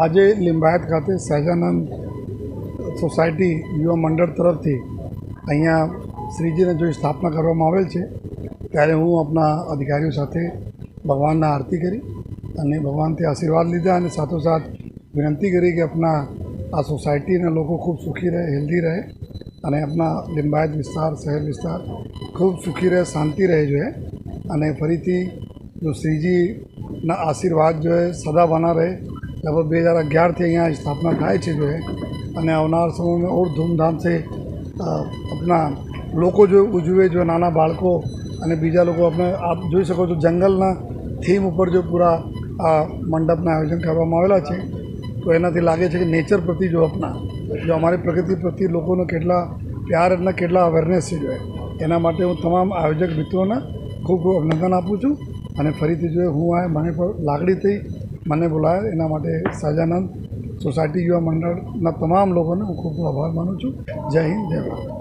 આજે લિંબાયત ખાતે સહેજાનંદ સોસાયટી યુવા મંડળ તરફથી અહીંયા શ્રીજીને જો સ્થાપના કરવામાં આવેલ છે. ત્યારે હું આપણા અધિકારીઓ સાથે ભગવાનના આરતી કરી અને ભગવાનથી આશીર્વાદ લીધા અને સાથોસાથ વિનંતી કરી કે આપણા આ સોસાયટીના લોકો ખૂબ સુખી રહે, હેલ્ધી રહે અને આપણા લિંબાયત વિસ્તાર, શહેર વિસ્તાર ખૂબ સુખી રહે, શાંતિ રહે જોઈએ. અને ફરીથી જો શ્રીજીના આશીર્વાદ જો સદા બના રહે લગભગ બે હજાર અગિયારથી અહીંયા સ્થાપના થાય છે જો. અને આવનાર સમયમાં ઓર ધૂમધામથી આપણા લોકો જો ઉજવે, જો નાના બાળકો અને બીજા લોકો આપણે આપ જોઈ શકો છો જંગલના થીમ ઉપર જો પૂરા આ મંડપના આયોજન કરવામાં આવેલા છે. તો એનાથી લાગે છે કે નેચર પ્રત્યે જો આપણા જો અમારી પ્રકૃતિ પ્રત્યે લોકોનો કેટલા પ્યાર અને કેટલા અવેરનેસ છે જોઈએ એના માટે હું તમામ આયોજક મિત્રોને ખૂબ ખૂબ અભિનંદન આપું છું. અને ફરીથી જોઈએ હું આ મને પણ લાગણી થઈ મને બોલાયા એના માટે સહજાનંદ સોસાયટી યુવા મંડળના તમામ લોકોને હું ખૂબ ખૂબ આભાર માનું છું. જય હિન્દ, જય ભારત.